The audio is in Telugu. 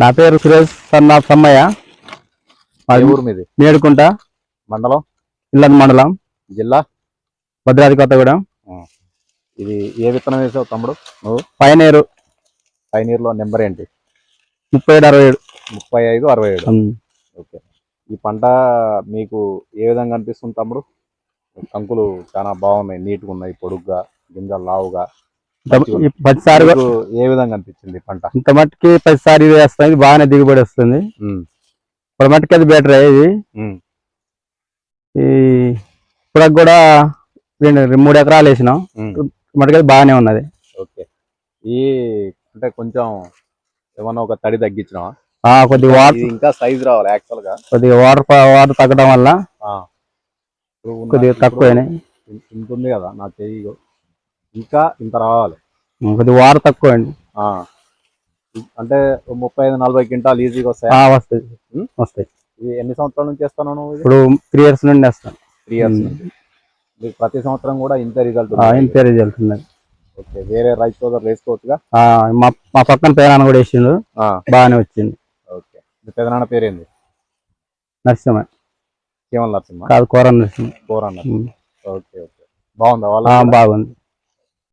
నా పేరు సురేష్ సన్నా సమ్మయ్య. మాది ఊరు మీది? మేడుకుంట మండలం? ఇల్లంద మండలం. జిల్లా? భద్రాద్రి కొత్తగూడెం ఇది ఏ విత్తనం వేసావు తమ్ముడు నువ్వు? పైనేరు. పైనీర్లో నెంబర్ ఏంటి? ముప్పై ఏడు అరవై ఏడు ముప్పై ఐదు అరవై ఏడు. ఓకే. ఈ పంట మీకు ఏ విధంగా అనిపిస్తుంది తమ్ముడు? కంకులు చాలా బాగున్నాయి నీట్గా ఉన్నాయి పొడుగ్గా గింజలు లావుగా. పదిసారి ఏ విధంగా అనిపించింది పంట? ఇంత మట్టుకి పదిసారి వేస్తుంది బాగానే దిగుబడి వస్తుంది. ఇప్పుడు మట్టుకి అది బెటర్ ఇది. ఈ ఇప్పుడు కూడా మూడు ఎకరాలు వేసినాం. అది బాగానే ఉన్నది. ఓకే. ఈ అంటే కొంచెం ఏమన్నా ఒక తడి తగ్గించినావా? కొద్దిగా వాటర్ ఇంకా సైజ్ రావాలి యాక్చువల్గా. కొద్దిగా వాటర్ వాటర్ తగ్గడం వల్ల కొద్దిగా ఇన్- ఇంత ఉంది కదా నా చెయ్యి. ఇంకా ఇంత రావాలి. ఉమ్, కొద్దిగా వాటర్ తక్కువ అండి. అంటే ముప్పై ఐదు నలభై క్వింటాలు ఈజీగా వస్తాయి? వస్తాయి. వస్తాయి. ఇది ఎన్ని సంవత్సరాల నుంచి ఇది? ఇప్పుడు త్రీ ఇయర్స్ నుండి వేస్తాను త్రీ ఇయర్స్ మీకు ప్రతి సంవత్సరం కూడా ఇంత రిజల్ట్ ఇంతే రిజల్ట్ ఉన్నది. ఓకే వేరే రైతు సోదరు వేసుకోవచ్చుగా మా మా పక్కన పేరాన్ని కూడా వేసిండు. బాగానే వచ్చింది. ఓకే. మీ పెదనాన్న పేరేంది? నరసింహ. కేవల్ నరసింహ? కాదు కూర నరసింహ. అన్న ఉమ్. Okay okay. బాగుందా వాళ్ళ బాగుంది.